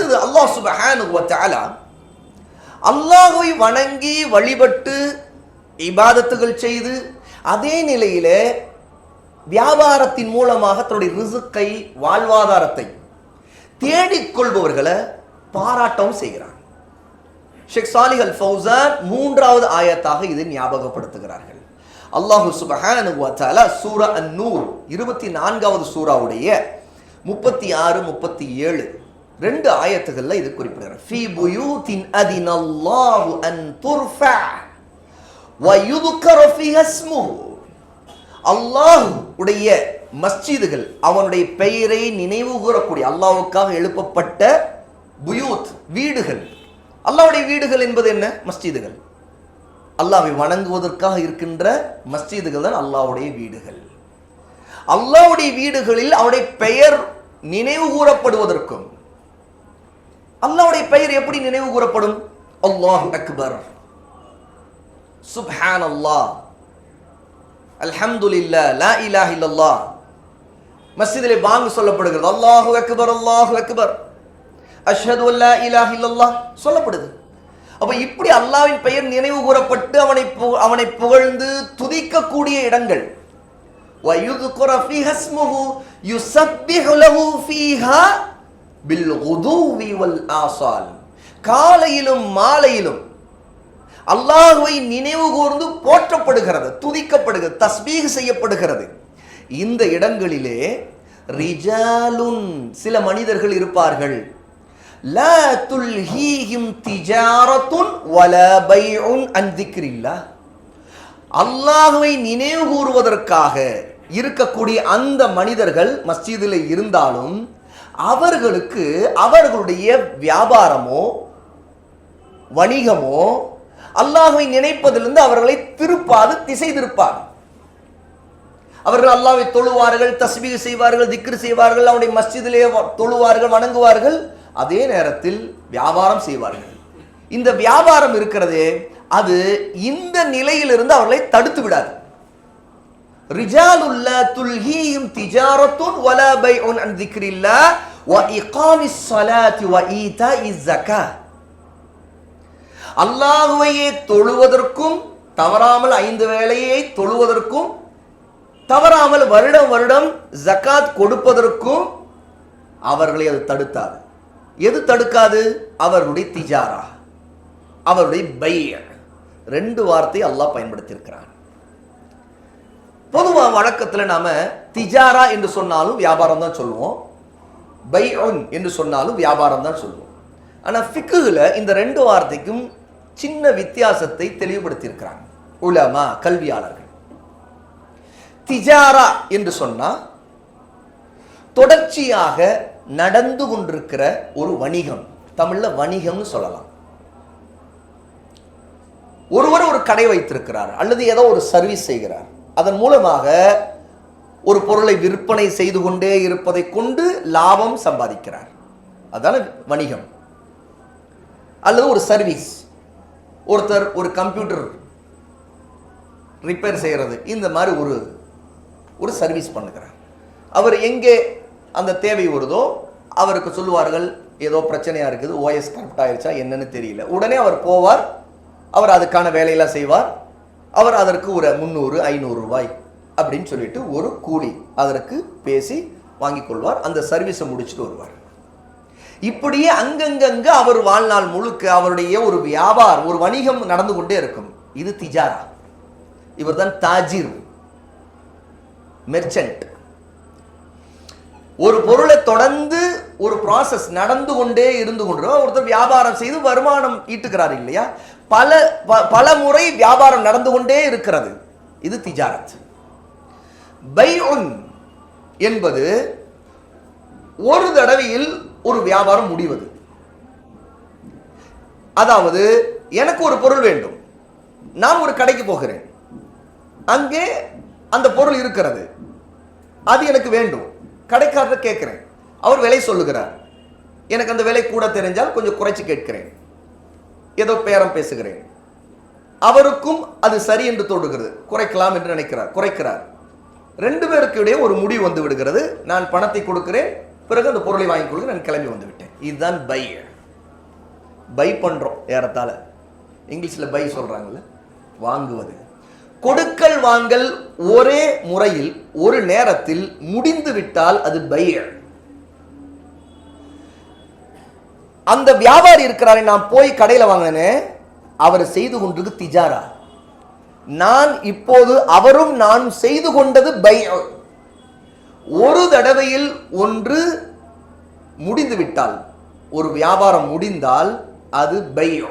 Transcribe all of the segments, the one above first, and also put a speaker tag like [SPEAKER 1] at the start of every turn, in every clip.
[SPEAKER 1] அடுத்தது அல்லாஹ் சுப்ஹானஹு வ வணங்கி வழிபட்டு இபாதத்துகள் செய்து அதே நிலையில் வியாபாரத்தின் மூலமாக தன்னுடைய ரிசுக்கை வாழ்வாதாரத்தை தேடிக்கொள்பவர்களை பாராட்டவும் செய்கிறான். ஷேக் சாலிஹல் ஃபௌசான் மூன்றாவது ஆயத்தாக இதை ஞாபகப்படுத்துகிறார்கள். அல்லாஹு சுபஹானஹு வ சூரா அந்நூர் இருபத்தி நான்காவது சூராவுடைய முப்பத்தி ஆறு முப்பத்தி ஏழு. ரெண்டு ஆயத்துகளில் இது குறிப்பிடுகிறார் ஃபி புயூத்தின் அதின் அல்லாஹு அன் துர்ஃபா வயுதுக்கர ஃபி ஹஸ்முஹு. அல்லாஹ் உடைய மஸ்ஜிதுகள் அவனுடைய பெயரை நினைவு கூறக்கூடிய அல்லாவுக்காக எழுப்பப்பட்ட புயூத் வீடுகள். அல்லாவுடைய வீடுகள் என்பது என்ன? மஸ்ஜிதுகள். அல்லாவை வணங்குவதற்காக இருக்கின்ற மஸ்ஜிதுகள் தான் அல்லாவுடைய வீடுகள். அல்லாவுடைய வீடுகளில் அவனுடைய பெயர் நினைவு கூறப்படுவதற்கும் அல்லாவுடைய பெயர் எப்படி நினைவு கூறப்படும்? அல்லாஹ் அக்பர். சுப்ஹான் அல்லாஹ் அல்ஹம்துலில்லா லா இலாஹ் இல்லல்லா மஸ்ஜிதிலே பாங்கு சொல்லப்படுகிறது. அல்லாஹு அக்பர் அல்லாஹு அக்பர். அஷ்ஹது அல்லா இலாஹ் இல்லல்லா சொல்லப்படுது. அப்போ இப்படி அல்லாவின் பெயர் நினைவு கூறப்பட்டு அவனை அவனை புகழ்ந்து துதிக்கக்கூடிய இடங்கள். வயுது குரஃபி ஹஸ்முஹு யுசப்பிஹு லஹு ஃபீஹா பில் உதூவிவல் ஆசால் காலையிலும் மாலையிலும் அல்லாஹுவை நினைவு கூர்ந்து போற்றப்படுகிறது துதிக்கப்படுகிறது தஸ்மீக செய்யப்படுகிறது. இந்த இடங்களிலே ரிஜாலுன் சில மனிதர்கள் இருப்பார்கள். லா துல்ஹீஹிம் திஜாரத்துன் வல பைஉன் அந்திக்ரில்லா அல்லாஹுவை நினைவு கூறுவதற்காக இருக்கக்கூடிய அந்த மனிதர்கள் மஸ்ஜிதில் இருந்தாலும் அவர்களுக்கு அவர்களுடைய வியாபாரமோ வணிகமோ அல்லாஹுவை நினைப்பதிலிருந்து அவர்களை திருப்பாது திசை திருப்பார் அவர்கள் அல்லாவை தொழுவார்கள் தஸ்மீக செய்வார்கள் திக்ரு செய்வார்கள் அவருடைய மஸ்ஜிதிலே தொழுவார்கள் வணங்குவார்கள். அதே நேரத்தில் வியாபாரம் செய்வார்கள். இந்த வியாபாரம் இருக்கிறதே அது இந்த நிலையிலிருந்து அவர்களை தடுத்து விடாது. ரிஜாலுல்ல துல்ஹீஹிம் திஜாரத்துன் வலா ஒன் அன் திக்ரில்லா. வ இகாமிஸ் ஸலாத்தி வ ஈதாஇஸ் ஸகாத் அல்லாஹுவையே தொழுவதற்கும் தவறாமல் ஐந்து வேளையை தொழுவதற்கும் தவறாமல் வருடம் வருடம் ஜக்காத் கொடுப்பதற்கும் அவர்களை அது தடுத்தாது எது தடுக்காது? அவருடைய திஜாரா அவருடைய பை ரெண்டு வார்த்தை அல்லாஹ் பயன்படுத்தியிருக்கிறான். பொதுவாக வழக்கத்துல நாம திஜாரா என்று சொன்னாலும் வியாபாரம் தான் சொல்லுவோம். பை என்று சொன்னாலும் வியாபாரம் தான் சொல்லுவோம் ஆனால் ஃபிக்குகில் இந்த ரெண்டு வார்த்தைக்கும் சின்ன வித்தியாசத்தை தெளிவுபடுத்தியிருக்கிறாங்க. உலமா கல்வியாளர்கள். திஜாரா என்று சொன்னா தொடர்ச்சியாக நடந்து கொண்டிருக்கிற ஒரு வணிகம். தமிழ்ல வணிகம்னு சொல்லலாம். ஒருவர் ஒரு கடை வைத்திருக்கிறார் அல்லது ஏதோ ஒரு சர்வீஸ் செய்கிறார். அதன் மூலமாக ஒரு பொருளை விற்பனை செய்து கொண்டே இருப்பதை கொண்டு லாபம் சம்பாதிக்கிறார். அதான வணிகம். அல்லது ஒரு சர்வீஸ் ஒருத்தர் ஒரு கம்ப்யூட்டர் ரிப்பேர் செய்கிறது இந்த மாதிரி ஒரு ஒரு சர்வீஸ் பண்ணுகிறார். அவர் எங்கே அந்த தேவை வருதோ அவருக்கு சொல்லுவார்கள் ஏதோ பிரச்சனையாக இருக்குது ஓஎஸ் கரெக்ட் ஆயிடுச்சா என்னன்னு தெரியல. உடனே அவர் போவார் அவர் அதுக்கான வேலையெல்லாம் செய்வார். அவர் அதற்கு ஒரு முந்நூறு ஐநூறு ரூபாய் அப்படின்னு சொல்லிட்டு ஒரு கூலி அதற்கு பேசி வாங்கிக் கொள்வார். அந்த சர்வீஸை முடிச்சுட்டு வருவார். இப்படியே அங்கங்கங்க அவர் வாழ்நாள் முழுக்க அவருடைய ஒரு வியாபாரம் ஒரு வணிகம் நடந்து கொண்டே இருக்கும். இது திஜாரா. இவர் தான் தாஜிர் மெர்ச்சன்ட் ஒரு பொருளை தொடர்ந்து ஒரு ப்ராசஸ் நடந்து கொண்டே இருந்து கொண்டு ஒருத்தர் வியாபாரம் செய்து வருமானம் ஈட்டுக்கிறார் இல்லையா? பல ப- பல முறை வியாபாரம் நடந்து கொண்டே இருக்கிறது. இது திஜாரத். பை என்பது ஒரு தடவையில் ஒரு வியாபாரம் முடிவது. அதாவது எனக்கு ஒரு பொருள் வேண்டும். நான் ஒரு கடைக்கு போகிறேன். அங்கே அந்த பொருள் இருக்கிறது. அது எனக்கு வேண்டும். கடைக்காரர் கேட்குறேன். அவர் விலை சொல்லுகிறார். எனக்கு அந்த விலை கூட தெரிஞ்சால் கொஞ்சம் குறைச்சி கேட்கிறேன். ஏதோ பேரம் பேசுகிறேன். அவருக்கும் அது சரி என்று தோடுகிறது குறைக்கலாம் என்று நினைக்கிறார். குறைக்கிறார். ரெண்டு பேருக்கு இடையே ஒரு முடிவு வந்து விடுகிறது. நான் பணத்தை கொடுக்கிறேன் பிறகு அந்த பொருளை வாங்கி கொடுக்க நான் கிளம்பி வந்து விட்டேன். இதுதான் பை பை பண்றோம் ஏறத்தாழ. இங்கிலீஷ்ல பை சொல்றாங்கல்ல? வாங்குவது. கொடுக்கல் வாங்கல் ஒரே முறையில் ஒரு நேரத்தில் முடிந்து விட்டால் அது பை அந்த வியாபாரி இருக்கிறாரே நான் போய் கடையில வாங்கினேன் அவர் செய்து கொண்டிருக்கு திஜாரா. நான் இப்போது அவரும் நான் செய்து கொண்டது பை ஒரு தடவையில் ஒன்று முடிந்து விட்டால் ஒரு வியாபாரம் முடிந்தால் அது பை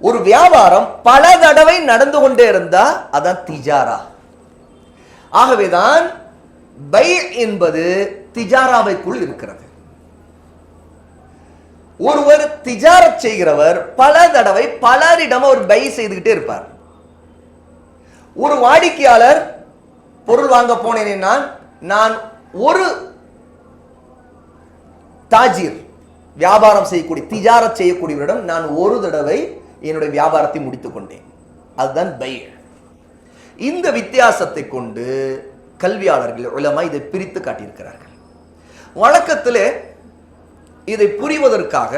[SPEAKER 1] ஒரு வியாபாரம் பல தடவை நடந்து கொண்டே இருந்தா அதான் திஜாரா. ஆகவேதான் பை என்பது திஜாராவைக்குள் இருக்கிறது. ஒருவர் திஜாரத் செய்கிறவர் பல தடவை பலரிடம் அவர் பை செய்துகிட்டே இருப்பார். ஒரு வாடிக்கையாளர் பொருள் வாங்க போனேன் நான் நான் ஒரு தாஜீர் வியாபாரம் செய்யக்கூடிய திஜாரத் செய்யக்கூடியவரிடம் நான் ஒரு தடவை என்னுடைய வியாபாரத்தை முடித்துக் கொண்டேன். அதுதான் பை. இந்த வித்தியாசத்தை கொண்டு கல்வியாளர்கள் உலமா இதை பிரித்து காட்டியிருக்கிறார்கள். வழக்கத்திலே இதை புரிவதற்காக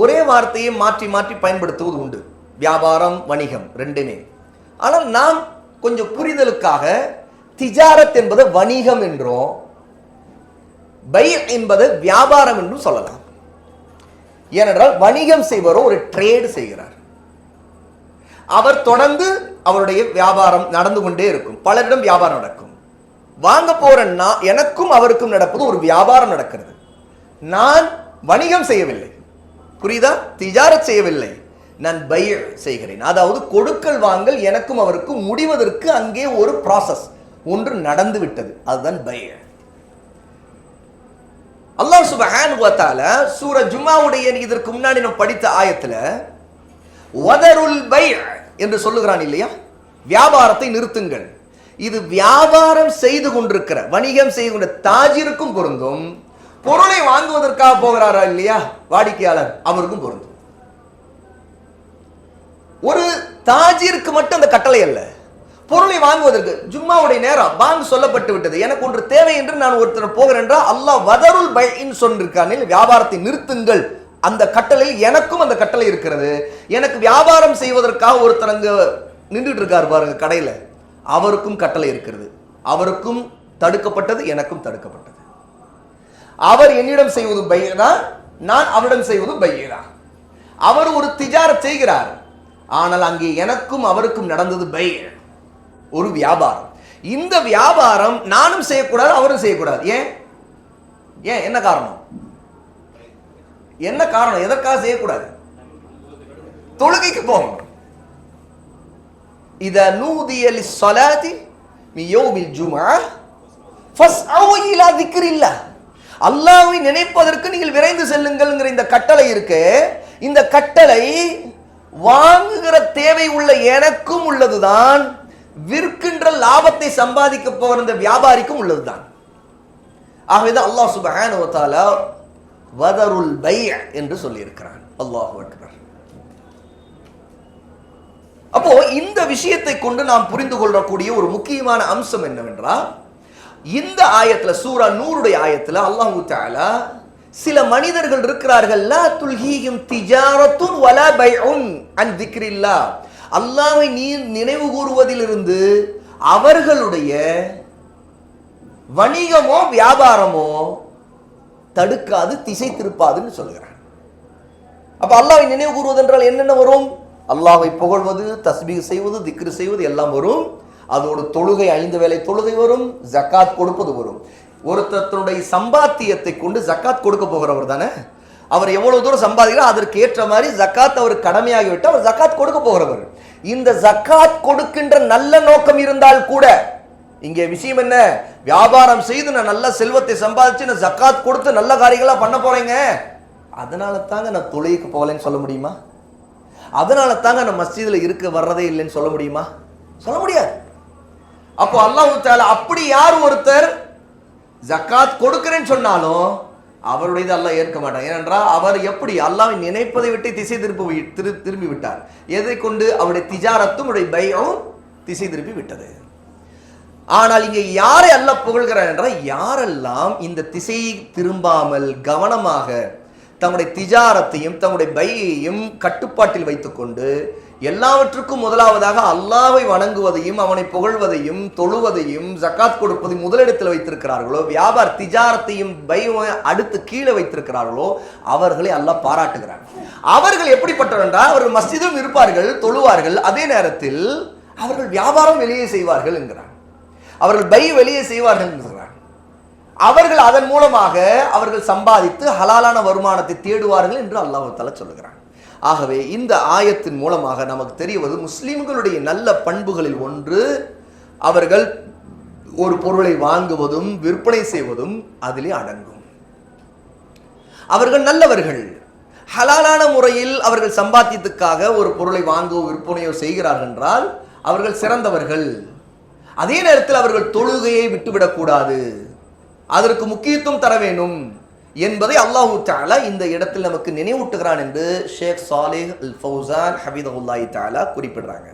[SPEAKER 1] ஒரே வார்த்தையை மாற்றி மாற்றி பயன்படுத்துவது உண்டு. வியாபாரம் வணிகம் ரெண்டுமே. ஆனால் நாம் கொஞ்சம் புரிதலுக்காக திஜாரத் என்பது வணிகம் என்றும் பை என்பது வியாபாரம் என்றும் சொல்லலாம். ஏனென்றால் வணிகம் செய்வரோ ஒரு ட்ரேடு செய்கிறார். அவர் தொடர்ந்து அவருடைய வியாபாரம் நடந்து கொண்டே இருக்கும். பலரிடம் வியாபாரம் நடக்கும். வாங்க போற நான் எனக்கும் அவருக்கும் நடப்பது ஒரு வியாபாரம் நடக்கிறது. நான் வணிகம் செய்யவில்லை. புரியுதா? திஜாரத் செய்யவில்லை. நான் பை செய்கிறேன். அதாவது கொடுக்கல் வாங்கல் எனக்கும் அவருக்கும் முடிவதற்கு அங்கே ஒரு ப்ராசஸ் ஒன்று நடந்து விட்டது. அதுதான் பை அல்லாஹ் சுபஹான் வத்தால சூர ஜும்மாவுடைய இதற்கு முன்னாடி நம்ம படித்த ஆயத்துல வதருல் பை என்று சொல்லுகிறான் இல்லையா? வியாபாரத்தை நிறுத்துங்கள். இது வியாபாரம் செய்து கொண்டிருக்கிற வணிகம் செய்து கொண்ட தாஜிருக்கும் பொருந்தும் பொருளை வாங்குவதற்காக போகிறாரா இல்லையா? வாடிக்கையாளர் அவருக்கும் பொருந்தும் ஒரு தாஜிற்கு மட்டும் அந்த கட்டளை அல்ல. பொருளை வாங்குவதற்கு ஜும்மாவுடைய நேரம் வாங்க சொல்லப்பட்டு விட்டது. எனக்கு ஒன்று தேவை என்று நான் ஒருத்தர் போகிறேன் என்றால் அல்லாஹ் வதருள் பயின்னு சொன்னிருக்கானில் வியாபாரத்தை நிறுத்துங்கள். அந்த கட்டளையில் எனக்கும் அந்த கட்டளை இருக்கிறது. எனக்கு வியாபாரம் செய்வதற்காக ஒருத்தர் அங்க நின்றுட்டு இருக்கார் பாருங்க கடையில. அவருக்கும் கட்டளை இருக்கிறது. அவருக்கும் தடுக்கப்பட்டது எனக்கும் தடுக்கப்பட்டது. அவர் என்னிடம் செய்வது பையனா நான் அவரிடம் செய்வது பையனா. அவர் ஒரு திஜார செய்கிறார். ஆனால் அங்கே எனக்கும் அவருக்கும் நடந்தது பை ஒரு வியாபாரம். இந்த வியாபாரம் நானும் செய்யக்கூடாது அவரும் செய்யக்கூடாது. ஏன்? ஏன்? என்ன காரணம்? என்ன காரணம்? எதற்காக செய்யக்கூடாது? தொழுகைக்கு போகணும். இத நூதியலி சொலாதி மியோ மில் ஜுமா ஃபஸ்அவு இலா திக்ரில்லாஹ் அல்லாவை நினைப்பதற்கு நீங்கள் விரைந்து செல்லுங்கள்ங்கிற இந்த கட்டளை இருக்கு. இந்த கட்டளை வாங்குகிற தேவை உள்ள எனக்கும் உள்ளதுதான். விற்கின்ற லாபத்தை சம்பாதிக்க போகிற இந்த வியாபாரிக்கும் உள்ளதுதான். ஆகவேதான் அல்லாஹ் சுபஹானஹு வதருல் பை என்று சொல்லியிருக்கிறான். அல்லாஹ் அக்பர். அப்போ இந்த விஷயத்தை கொண்டு நாம் புரிந்து கொள்ளக்கூடிய ஒரு முக்கியமான அம்சம் என்னவென்றால் இந்த ஆயத்துல சூரா நூறுடைய ஆயத்துல அல்லாஹு தாலா சில மனிதர்கள் இருக்கிறார்கள். லா திஜாரத்தும் திஜாரத்துன் வலா பைஉன் அன் திக்ரில்லா அல்லாவை நீ நினைவு கூறுவதிலிருந்து அவர்களுடைய வணிகமோ வியாபாரமோ தடுக்காது திசை திருப்பாதுன்னு சொல்லுகிறான் அப்ப அல்லாவை நினைவு கூறுவது என்றால் என்னென்ன வரும்? அல்லாவை புகழ்வது தஸ்பீக் செய்வது திக்ரு செய்வது எல்லாம் வரும். அதோடு தொழுகை ஐந்து வேளை தொழுகை வரும் ஜக்காத் கொடுப்பது வரும். ஒருத்தனுடைய சம்பாத்தியத்தை கொண்டு ஜக்காத் கொடுக்க போகிறவர் தானே? அவர் எவ்வளவு தூரம் சம்பாதிக்கிறோம் அதற்கு ஏற்ற மாதிரி ஜக்காத் அவர் கடமையாகிவிட்டு அவர் ஜக்காத் கொடுக்க போகிறவர். இந்த ஜக்காத் கொடுக்கின்ற நல்ல நோக்கம் இருந்தால் கூட இங்கே விஷயம் என்ன? வியாபாரம் செய்து நான் நல்ல செல்வத்தை சம்பாதிச்சு நான் ஜக்காத் கொடுத்து நல்ல காரியங்களா பண்ண போறேங்க. அதனால தாங்க நான் தொழுகைக்கு போகலைன்னு சொல்ல முடியுமா? அதனால தாங்க நான் மஸ்ஜிதில் இருக்க வர்றதே இல்லைன்னு சொல்ல முடியுமா? சொல்ல முடியாது. அப்போ அல்லாஹ் தாலா அப்படி யார் ஒருத்தர் ஜக்காத் கொடுக்கிறேன்னு சொன்னாலும் அவருடையது அல்லாஹ் ஏற்க மாட்டார் ஏனென்றால் அவர் எப்படி அல்லாஹ்வை நினைப்பதை விட்டு திசை திருப்பி திரு திரும்பி விட்டார் எதை கொண்டு? அவருடைய திஜாரத்தும் அவருடைய பயம் திசை திருப்பி விட்டது. ஆனால் இங்கே யாரை அல்ல புகழ்கிறார் என்றால் யாரெல்லாம் இந்த திசையை திரும்பாமல் கவனமாக தங்களுடைய திஜாரத்தையும் தங்களுடைய பையையும் கட்டுப்பாட்டில் வைத்துக்கொண்டு எல்லாவற்றுக்கும் முதலாவதாக அல்லாவை வணங்குவதையும் அவனை புகழ்வதையும் தொழுவதையும் ஜக்காத் கொடுப்பதையும் முதலிடத்தில் வைத்திருக்கிறார்களோ வியாபார திஜாரத்தையும் பையும் அடுத்து கீழே வைத்திருக்கிறார்களோ அவர்களை அல்லாஹ் பாராட்டுகிறார் அவர்கள் எப்படிப்பட்டவர் என்றால் அவர்கள் மஸ்ஜிதும் இருப்பார்கள் தொழுவார்கள். அதே நேரத்தில் அவர்கள் வியாபாரம் வெளியே செய்வார்கள் என்கிறார் அவர்கள் பை வெளியே செய்வார்கள் என்கிறார் அவர்கள் அதன் மூலமாக அவர்கள் சம்பாதித்து ஹலாலான வருமானத்தை தேடுவார்கள் என்று அல்லாஹ் சொல்லுகிறான். ஆகவே இந்த ஆயத்தின் மூலமாக நமக்கு தெரிவது முஸ்லிம்களுடைய நல்ல பண்புகளில் ஒன்று அவர்கள் ஒரு பொருளை வாங்குவதும் விற்பனை செய்வதும் அதிலே அடங்கும். அவர்கள் நல்லவர்கள். ஹலாலான முறையில் அவர்கள் சம்பாத்தியத்துக்காக ஒரு பொருளை வாங்கவோ விற்பனையோ செய்கிறார்கள் என்றால் அவர்கள் சிறந்தவர்கள். அதே நேரத்தில் அவர்கள் தொழுகையை விட்டுவிடக்கூடாது. அதற்கு முக்கியத்துவம் தர வேண்டும் என்பதை அல்லாஹு தாலா இந்த இடத்தில் நமக்கு நினைவூட்டுகிறான் என்று ஷேக் சாலிஹ் அல் ஃபௌசான் ஹபீதகுல்லாஹி தாலா குறிப்பிடுறாங்க.